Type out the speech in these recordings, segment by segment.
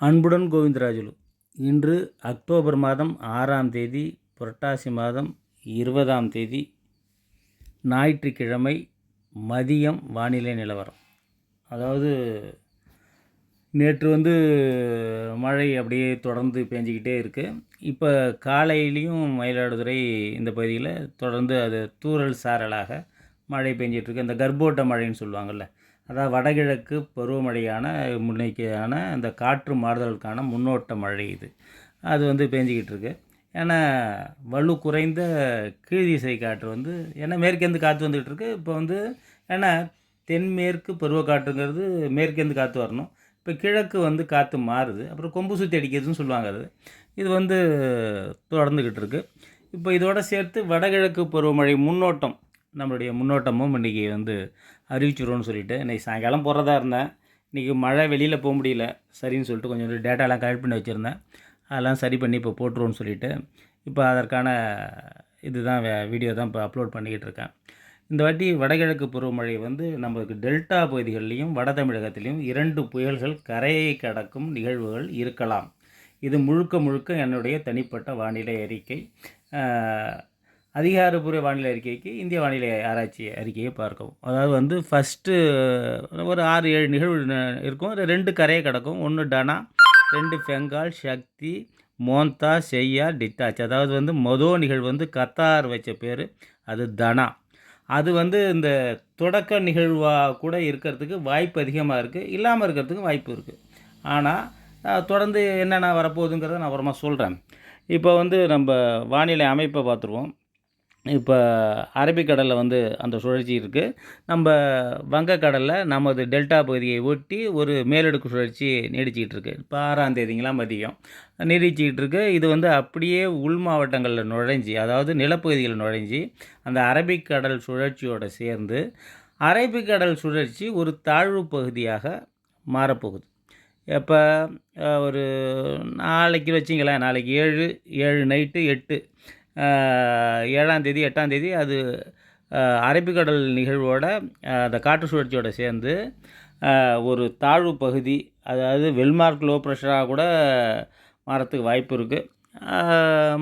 அன்புடன் கோவிந்தராஜுலு. இன்று அக்டோபர் மாதம் ஆறாம் தேதி புரட்டாசி மாதம் இருபதாம் தேதி ஞாயிற்றுக்கிழமை மதியம் வானிலை நிலவரம். அதாவது நேற்று வந்து மழை அப்படியே தொடர்ந்து பேஞ்சிக்கிட்டே இருக்குது இப்போ காலையிலையும் மயிலாடுதுறை இந்த பகுதியில் தொடர்ந்து அது தூறல் சாரலாக மழை பெஞ்சிட்ருக்கு இந்த கர்ப்போட்ட மழைன்னு சொல்லுவாங்கள்ல அதாவது வடகிழக்கு பருவமழையான முன்னைக்கான அந்த காற்று மாறுதலுக்கான முன்னோட்ட மழை இது. அது வந்து பேஞ்சிக்கிட்டு இருக்கு. ஏன்னா வலு குறைந்த கீழ்திசை காற்று வந்து ஏன்னா மேற்கேந்து காற்று வந்துக்கிட்டு இருக்கு? இப்போ வந்து ஏன்னா தென்மேற்கு பருவக்காற்றுங்கிறது மேற்கேந்து காற்று வரணும்? இப்போ கிழக்கு வந்து காற்று மாறுது. அப்புறம் கொம்பு சுற்றி அடிக்கிறதுன்னு சொல்லுவாங்க அது. இது வந்து தொடர்ந்துக்கிட்டு இருக்கு. இப்போ இதோட சேர்த்து வடகிழக்கு பருவமழை முன்னோட்டம் நம்மளுடைய முன்னோட்டமும் இன்றைக்கி வந்து அறிவிச்சிடுவோன்னு சொல்லிட்டு இன்றைக்கி சாயங்காலம் போகிறதா இருந்தேன். இன்றைக்கி மழை வெளியில் போக முடியல. சரின்னு சொல்லிட்டு கொஞ்சம் டேட்டாலாம் கலெக்ட் பண்ணி வச்சுருந்தேன். அதெல்லாம் சரி பண்ணி இப்போ போட்டுருவோன்னு சொல்லிட்டு இப்போ அதற்கான இதுதான் வீடியோ தான் இப்போ அப்லோட் பண்ணிக்கிட்டு இருக்கேன். இந்த வாட்டி வடகிழக்கு பருவமழை வந்து நம்மளுக்கு டெல்டா பகுதிகளிலையும் வட தமிழகத்திலையும் இரண்டு புயல்கள் கரையை கடக்கும் நிகழ்வுகள் இருக்கலாம். இது முழுக்க முழுக்க என்னுடைய தனிப்பட்ட வானிலை அறிக்கை. அதிகாரப்பூர்வ வானிலை அறிக்கைக்கு இந்திய வானிலை ஆராய்ச்சி அறிக்கையை பார்க்கவும். அதாவது வந்து ஃபஸ்ட்டு ஒரு ஆறு ஏழு நிகழ்வு இருக்கும். ரெண்டு கரையை கிடக்கும். ஒன்று டனா ரெண்டு பெங்கால் சக்தி மோந்தா செய்யா டிட்டாச். அதாவது வந்து மொதல் நிகழ்வு வந்து கத்தார் வச்ச பேர். அது தனா அது வந்து இந்த தொடக்க நிகழ்வாக கூட இருக்கிறதுக்கு வாய்ப்பு அதிகமாக இருக்குது இல்லாமல் இருக்கிறதுக்கு வாய்ப்பு இருக்குது ஆனால் தொடர்ந்து என்னென்ன வரப்போகுதுங்கிறத நான் அப்புறமா சொல்கிறேன் இப்போ வந்து நம்ம வானிலை அமைப்பை பார்த்துருவோம். இப்போ அரபிக்கடலில் வந்து அந்த சுழற்சி இருக்குது நம்ம வங்கக்கடலில் நமது டெல்டா பகுதியை ஒட்டி ஒரு மேலடுக்கு சுழற்சி நீடிச்சிக்கிட்டு இருக்கு. இப்போ ஆறாம் தேதிங்களாம் மதியம். நீடிச்சிக்கிட்டு இருக்கு. இது வந்து அப்படியே உள் மாவட்டங்களில் நுழைஞ்சி அதாவது நிலப்பகுதியில் நுழைஞ்சி அந்த அரபிக்கடல் சுழற்சியோடு சேர்ந்து அரபிக்கடல் சுழற்சி ஒரு தாழ்வு பகுதியாக மாறப்போகுது. இப்போ ஒரு நாளைக்கு வச்சிங்களேன் நாளைக்கு ஏழு ஏழு நைட்டு எட்டு. ஏழாந்தேதி எட்டாந்தேதி அது அரபிக்கடல் நிகழ்வோட அந்த காற்று சுழற்சியோடு சேர்ந்து ஒரு தாழ்வு பகுதி அதாவது வெல்மார்க் லோ ப்ரெஷராக கூட மாறத்துக்கு வாய்ப்பு இருக்குது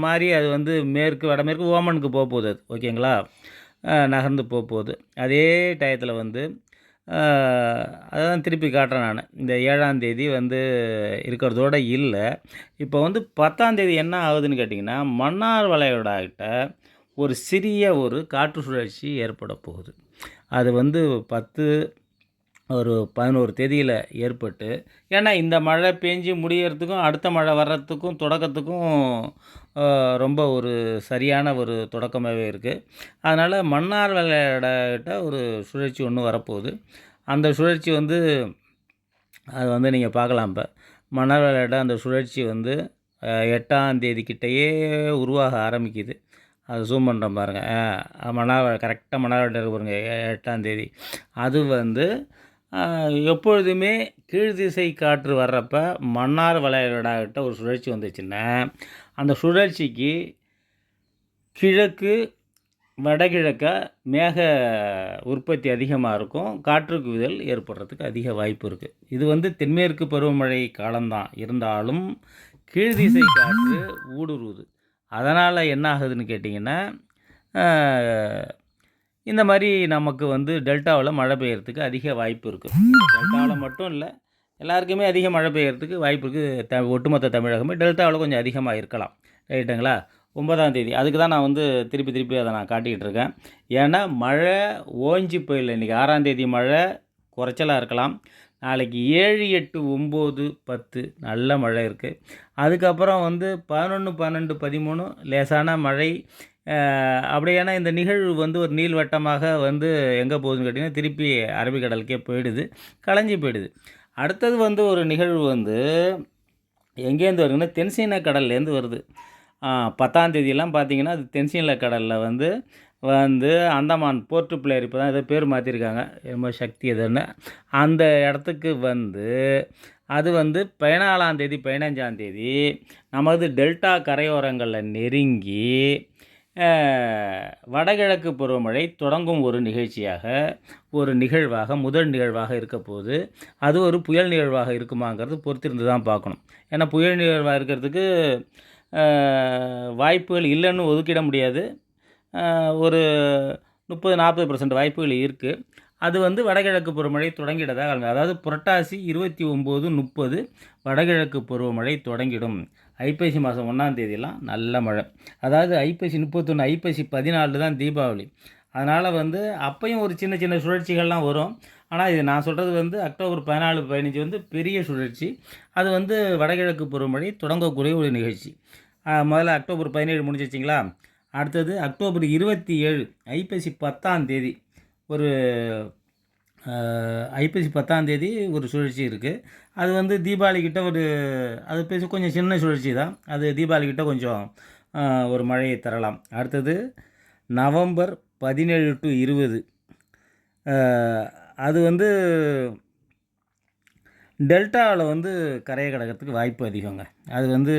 மாறி அது வந்து மேற்கு வடமேற்கு ஓமனுக்கு போக போகுது அது ஓகேங்களா? நகர்ந்து போக போகுது அதே டயத்தில் வந்து அதான் திருப்பி காட்டுறேன் நான். இந்த ஏழாந்தேதி வந்து இருக்கிறதோட இல்லை. இப்போ வந்து பத்தாந்தேதி என்ன ஆகுதுன்னு கேட்டிங்கன்னா மன்னார் வளைகுடாக்கிட்ட ஒரு சிறிய ஒரு காற்று சுழற்சி ஏற்பட போகுது. அது வந்து பத்து ஒரு பதினோரு தேதியில் ஏற்பட்டு ஏன்னா இந்த மழை பேஞ்சு முடியறதுக்கும் அடுத்த மழை வர்றதுக்கும் தொடக்கத்துக்கும் ரொம்ப ஒரு சரியான ஒரு தொடக்கமாகவே இருக்குது அதனால் மன்னார் விளையாட ஒரு சுழற்சி ஒன்று வரப்போகுது. அந்த சுழற்சி வந்து அது வந்து நீங்கள் பார்க்கலாம் இப்போ. மன்னார் விளையாட அந்த சுழற்சி வந்து எட்டாம் தேதிக்கிட்டேயே உருவாக ஆரம்பிக்குது. அது ஜூம் பண்ணுறோம் பாருங்கள் மன்னார் கரெக்டாக மன்னார் விளையாட பாருங்க எட்டாம் தேதி. அது வந்து எப்பொழுதுமே கீழ் திசை காற்று வர்றப்ப மன்னார் வளையலடாகிட்ட ஒரு சுழற்சி வந்துச்சுன்னா அந்த சுழற்சிக்கு கிழக்கு வடகிழக்க மேக உற்பத்தி அதிகமாக இருக்கும். காற்று குவிதல் ஏற்படுறதுக்கு அதிக வாய்ப்பு இருக்குது இது வந்து தென்மேற்கு பருவமழை காலம்தான். இருந்தாலும் கீழ் திசை காற்று ஊடுருவுது. அதனால் என்ன ஆகுதுன்னு கேட்டிங்கன்னா இந்த மாதிரி நமக்கு வந்து டெல்டாவில் மழை பெய்யறதுக்கு அதிக வாய்ப்பு இருக்குது டெல்டாவில் மட்டும் இல்லை எல்லாருக்குமே அதிக மழை பெய்யறதுக்கு வாய்ப்பு இருக்குது த ஒட்டுமொத்த தமிழகமே டெல்டாவில் கொஞ்சம் அதிகமாக இருக்கலாம். ரைட்டுங்களா? ஒன்பதாம் தேதி. அதுக்கு தான் நான் வந்து திருப்பி திருப்பி அதை நான் காட்டிக்கிட்டு இருக்கேன். ஏன்னா மழை ஓஞ்சி போயிடல இன்றைக்கி ஆறாம் தேதி மழை குறைச்சலாக இருக்கலாம். நாளைக்கு ஏழு எட்டு ஒம்பது பத்து நல்ல மழை இருக்குது அதுக்கப்புறம் வந்து பதினொன்று பன்னெண்டு பதிமூணு லேசான மழை. அப்படியான இந்த நிகழ்வு வந்து ஒரு நீள்வட்டமாக வந்து எங்கே போகுதுன்னு கேட்டிங்கன்னா திருப்பி அரபிக்கடலுக்கே போயிடுது களைஞ்சி போயிடுது. அடுத்தது வந்து ஒரு நிகழ்வு வந்து எங்கேருந்து வருதுன்னா தென்சீன கடல்லேருந்து வருது. பத்தாம் தேதியெல்லாம் பார்த்தீங்கன்னா அது தென்சீன கடலில் வந்து வந்து அந்தமான் போர்ட்டு பிளேயர் இப்போ தான் ஏதோ பேர் மாற்றிருக்காங்க ரொம்ப சக்தி எதுன்னு. அந்த இடத்துக்கு வந்து அது வந்து பதினாலாம் தேதி பதினஞ்சாம் தேதி நமது டெல்டா கரையோரங்களில் நெருங்கி வடகிழக்கு பருவமழை தொடங்கும் ஒரு நிகழ்ச்சியாக ஒரு நிகழ்வாக முதல் நிகழ்வாக இருக்க போது அது ஒரு புயல் நிகழ்வாக இருக்குமாங்கிறது பொறுத்திருந்து தான் பார்க்கணும். ஏன்னா புயல் நிகழ்வாக இருக்கிறதுக்கு வாய்ப்புகள் இல்லைன்னு ஒதுக்கிட முடியாது. ஒரு முப்பது நாற்பது பர்சன்ட் வாய்ப்புகள் இருக்குது அது வந்து வடகிழக்கு பருவமழை தொடங்கிடதாக அதாவது புரட்டாசி இருபத்தி ஒம்பது முப்பது வடகிழக்கு பருவமழை தொடங்கிடும். ஐப்பசி மாதம் ஒன்றாம் தேதியெல்லாம் நல்ல மழை. அதாவது ஐப்பசி முப்பத்தொன்று ஐப்பசி பதினாலு தான் தீபாவளி. அதனால் வந்து அப்பையும் ஒரு சின்ன சின்ன சுழற்சிகள்லாம் வரும். ஆனால் இது நான் சொல்கிறது வந்து அக்டோபர் பதினாலு பதினஞ்சு வந்து பெரிய சுழற்சி. அது வந்து வடகிழக்கு பருவமழை தொடங்கக்கூடிய ஒரு நிகழ்ச்சி. முதல்ல அக்டோபர் பதினேழு முடிஞ்சிச்சிங்களா அடுத்தது அக்டோபர் இருபத்தி ஏழு ஐப்பசி பத்தாம் தேதி. ஒரு ஐப்பசி பத்தாந்தேதி ஒரு சுழற்சி இருக்குது அது வந்து தீபாவளிக்கிட்ட ஒரு அது பேச கொஞ்சம் சின்ன சுழற்சி தான். அது தீபாவளிக்கிட்ட கொஞ்சம் ஒரு மழையை தரலாம். அடுத்தது நவம்பர் பதினேழு டு இருபது. அது வந்து டெல்டாவில் வந்து கரையை கடக்கிறதுக்கு வாய்ப்பு அதிகங்க. அது வந்து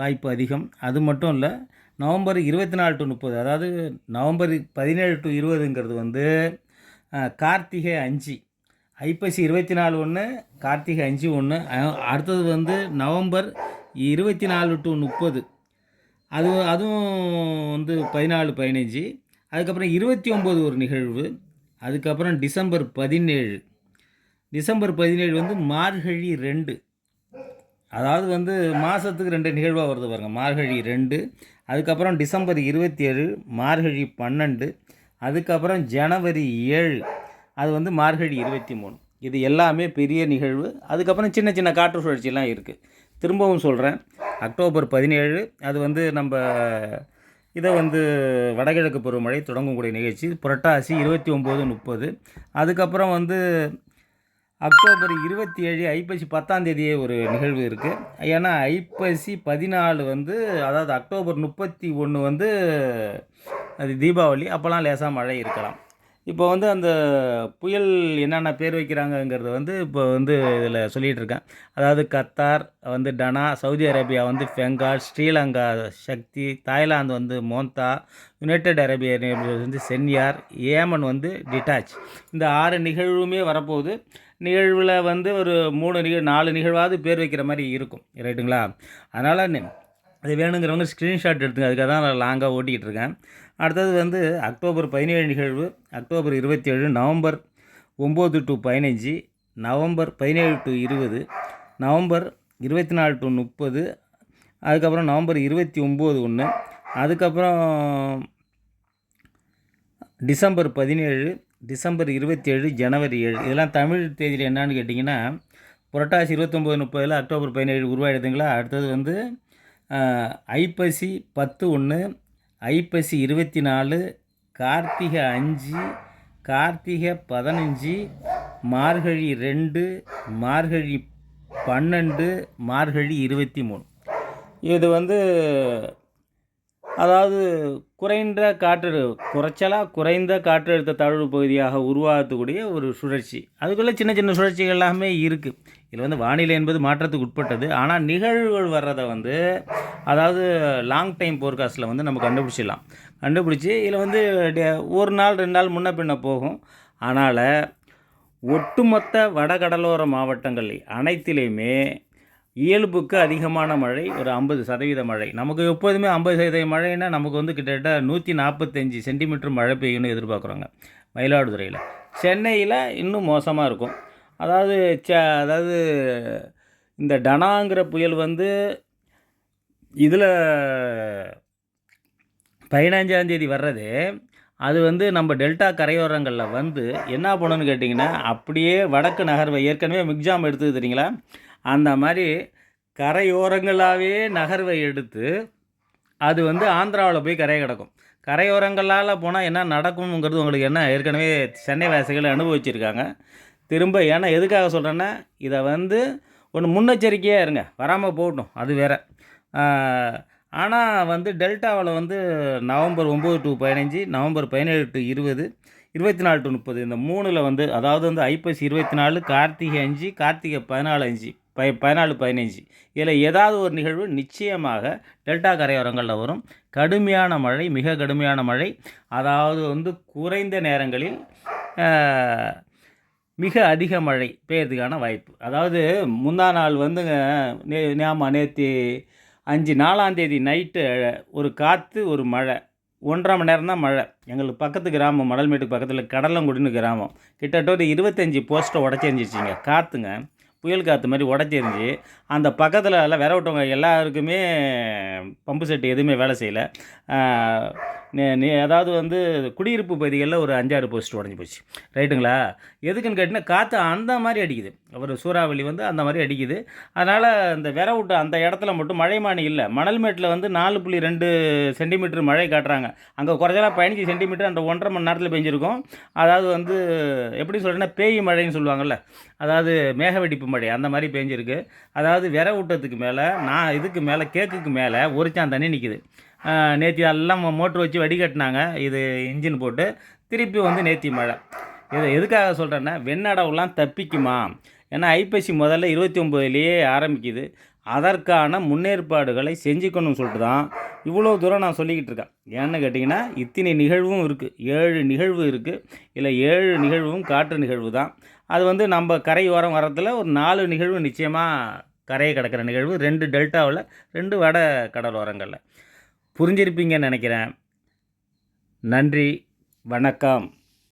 வாய்ப்பு அதிகம். அது மட்டும் இல்லை நவம்பர் இருபத்தி நாலு டு முப்பது அதாவது நவம்பர் பதினேழு டு இருபதுங்கிறது வந்து கார்த்திகை அஞ்சு. ஐப்பசி இருபத்தி நாலு ஒன்று கார்த்திகை அஞ்சு ஒன்று அடுத்தது வந்து நவம்பர் இருபத்தி நாலு டு முப்பது. அது அதுவும் வந்து பதினாலு பதினஞ்சு. அதுக்கப்புறம் இருபத்தி ஒம்பது ஒரு நிகழ்வு. அதுக்கப்புறம் டிசம்பர் பதினேழு. டிசம்பர் பதினேழு வந்து மார்கழி ரெண்டு. அதாவது வந்து மாதத்துக்கு ரெண்டு நிகழ்வாக வருது பாருங்கள் மார்கழி ரெண்டு. அதுக்கப்புறம் டிசம்பர் இருபத்தி ஏழு மார்கழி பன்னெண்டு. அதுக்கப்புறம் ஜனவரி ஏழு அது வந்து மார்கழி இருபத்தி மூணு. இது எல்லாமே பெரிய நிகழ்வு. அதுக்கப்புறம் சின்ன சின்ன காற்று சுழற்சிலாம் இருக்குது திரும்பவும் சொல்கிறேன் அக்டோபர் பதினேழு அது வந்து நம்ம இதை வந்து வடகிழக்கு பருவமழை தொடங்கக்கூடிய நிகழ்ச்சி. புரட்டாசி இருபத்தி ஒம்பது முப்பது. அதுக்கப்புறம் வந்து அக்டோபர் இருபத்தி ஏழு ஐப்பசி பத்தாம் தேதியே ஒரு நிகழ்வு இருக்குது ஏன்னா ஐப்பசி பதினாலு வந்து அதாவது அக்டோபர் முப்பத்தி ஒன்று வந்து அது தீபாவளி. அப்போல்லாம் லேசாக மழை இருக்கலாம். இப்போ வந்து அந்த புயல் என்னென்ன பேர் வைக்கிறாங்கங்கிறது வந்து இப்போ வந்து இதில் சொல்லிகிட்டு இருக்கேன் அதாவது கத்தார் வந்து டனா சவுதி அரேபியா வந்து பெங்கால் ஸ்ரீலங்கா சக்தி தாய்லாந்து வந்து மோந்தா யுனைடெட் அரேபிய எமிரேட்ஸ் வந்து சென்யார் ஏமன் வந்து டிட்டாச். இந்த ஆறு நிகழ்வுமே வரப்போகுது. நிகழ்வில் வந்து ஒரு மூணு நிகழ் நாலு நிகழ்வாவது பேர் வைக்கிற மாதிரி இருக்கும். ரைட்டுங்களா? அதனால் அது வேணுங்கிறவங்க ஸ்க்ரீன்ஷாட் எடுத்துங்க. அதுக்காக தான் நான் லாங்காக ஓட்டிக்கிட்டு இருக்கேன். அடுத்தது வந்து அக்டோபர் பதினேழு நிகழ்வு அக்டோபர் இருபத்தி ஏழு நவம்பர் ஒம்பது டு பதினஞ்சு நவம்பர் பதினேழு டு இருபது நவம்பர் இருபத்தி நாலு டு முப்பது அதுக்கப்புறம் நவம்பர் இருபத்தி ஒம்பது ஒன்று அதுக்கப்புறம் டிசம்பர் பதினேழு டிசம்பர் இருபத்தி ஏழு ஜனவரி ஏழு. இதெல்லாம் தமிழ் தேதியில் என்னான்னு கேட்டிங்கன்னா புரட்டாசி இருபத்தொம்போது முப்பதில் அக்டோபர் பதினேழு உருவாயிடுதுங்களா? அடுத்தது வந்து ஐப்பசி பத்து ஒன்று ஐப்பசி இருபத்தி நாலு கார்த்திகை அஞ்சு கார்த்திகை பதினஞ்சு மார்கழி ரெண்டு மார்கழி பன்னெண்டு மார்கழி இருபத்தி மூணு. இது வந்து அதாவது குறைந்த காற்று குறைச்சலாக குறைந்த காற்றழுத்த தாழ்வு பகுதியாக உருவாகக்கூடிய ஒரு சுழற்சி. அதுக்குள்ளே சின்ன சின்ன சுழற்சிகள் எல்லாமே இருக்குது இதில் வந்து வானிலை என்பது மாற்றத்துக்கு உட்பட்டது. ஆனால் நிகழ்வுகள் வர்றதை வந்து அதாவது லாங் டைம் போர்காஸ்ட்டில் வந்து நம்ம கண்டுபிடிச்சிடலாம். கண்டுபிடிச்சி இதில் வந்து டே- ஒரு நாள் ரெண்டு நாள் முன்ன பின்ன போகும். ஆனால் ஒட்டுமொத்த வடகடலோர மாவட்டங்கள் அனைத்திலையுமே இயல்புக்கு அதிகமான மழை ஒரு ஐம்பது சதவீத மழை. நமக்கு எப்போதுமே ஐம்பது சதவீத மழைன்னா நமக்கு வந்து கிட்டத்தட்ட நூற்றி நாற்பத்தஞ்சு சென்டிமீட்டர் மழை பெய்யும்னு எதிர்பார்க்குறோங்க மயிலாடுதுறையில். சென்னையில் இன்னும் மோசமாக இருக்கும். அதாவது ச அதாவது இந்த டனாங்கிற புயல் வந்து இதில் பதினஞ்சாந்தேதி வர்றது அது வந்து நம்ம டெல்டா கரையோரங்களில் வந்து என்ன பண்ணணும்னு கேட்டிங்கன்னா அப்படியே வடக்கு நகர்வை ஏற்கனவே மிக்ஜாம் எடுத்தது தெரியுங்களா? அந்த மாதிரி கரையோரங்களாகவே நகர்வை எடுத்து அது வந்து ஆந்திராவில் போய் கரையை கிடக்கும். கரையோரங்களால் போனால் என்ன நடக்கும்ங்கிறது உங்களுக்கு என்ன ஏற்கனவே சென்னை வாசிகள் அனுபவிச்சிருக்காங்க. திரும்ப ஏன்னா எதுக்காக சொல்கிறேன்னா இதை வந்து ஒன்று முன்னெச்சரிக்கையாக இருங்க. வராமல் போகட்டும். அது வேற. ஆனால் வந்து டெல்டாவில் வந்து நவம்பர் ஒம்பது டு பதினஞ்சு நவம்பர் பதினேழு டு இருபது இருபத்தி நாலு டு முப்பது இந்த மூணில் வந்து அதாவது வந்து ஐப்பசி இருபத்தி நாலு கார்த்திகை அஞ்சு கார்த்திகை பதினாலு அஞ்சு ப பதினாலு பதினஞ்சு. இதில் ஏதாவது ஒரு நிகழ்வு நிச்சயமாக டெல்டா கரையோரங்களில் வரும். கடுமையான மழை மிக கடுமையான மழை. அதாவது வந்து குறைந்த நேரங்களில் மிக அதிக மழை பெய்யறதுக்கான வாய்ப்பு. அதாவது முந்தா நாள் வந்துங்க நே ஆமாம் நேற்று அஞ்சு நாலாம் தேதி நைட்டு ஒரு காற்று ஒரு மழை. ஒன்றரை மணி நேரம் தான் மழை. எங்களுக்கு பக்கத்து கிராமம் மடல்மேட்டுக்கு பக்கத்தில் கடலங்குடின்னு கிராமம். கிட்டத்தட்ட ஒரு இருபத்தஞ்சி போஸ்ட்டை உடச்செரிஞ்சிச்சிங்க காற்றுங்க புயல் காற்று மாதிரி உடச்சிருந்துச்சி அந்த பக்கத்தில் எல்லாம் விரவிட்டவங்க எல்லாருக்குமே பம்பு செட்டு எதுவுமே வேலை செய்யலை. அதாவது வந்து குடியிருப்பு பகுதிகளில் ஒரு அஞ்சாறு போஸ்ட் உடஞ்சி போச்சு. ரைட்டுங்களா? எதுக்குன்னு கேட்டிங்கன்னா காற்று அந்த மாதிரி அடிக்குது. ஒரு சூறாவளி வந்து அந்த மாதிரி அடிக்குது. அதனால் இந்த விர விட்ட அந்த இடத்துல மட்டும் மழைமானி இல்லை. மணல்மேட்டில் வந்து நாலு புள்ளி ரெண்டு சென்டிமீட்டர் மழை காட்டுறாங்க. அங்கே குறைஞ்சலாம் பதினஞ்சு சென்டிமீட்டர் அந்த ஒன்றரை மணி நேரத்தில் பெஞ்சிருக்கும். அதாவது வந்து எப்படி சொல்கிறேன்னா பேய் மழைன்னு சொல்லுவாங்கள்ல அதாவது மேக வெடிப்பு மழை அந்த மாதிரி பெஞ்சிருக்கு. அதாவது வெற விட்டதுக்கு மேலே நான் இதுக்கு மேலே கேக்குக்கு மேலே ஒரு தண்ணி நிற்கிது நேற்று எல்லாம் மோட்ரு வச்சு வடிகட்டினாங்க. இது இன்ஜின் போட்டு திருப்பி வந்து நேத்தி மழை. இதை எதுக்காக சொல்கிறேன்னா வெண்ணடவுலாம் தப்பிக்குமா? ஏன்னா ஐப்பசி முதல்ல இருபத்தி ஒம்போதுலேயே ஆரம்பிக்குது. அதற்கான முன்னேற்பாடுகளை செஞ்சுக்கணும்னு சொல்லிட்டு தான் இவ்வளோ தூரம் நான் சொல்லிக்கிட்டு இருக்கேன். ஏன்னு கேட்டிங்கன்னா இத்தனை நிகழ்வும் இருக்குது ஏழு நிகழ்வு இருக்குது இல்லை ஏழு நிகழ்வும் காற்று நிகழ்வு தான். அது வந்து நம்ம கரையோரம் வரத்தில் ஒரு நாலு நிகழ்வு நிச்சயமாக கரையை கடக்கிற நிகழ்வு ரெண்டு டெல்டாவில் ரெண்டு வட கடலோரங்களில். புரிஞ்சிருப்பீங்கன்னு நினைக்கிறேன். நன்றி வணக்கம்.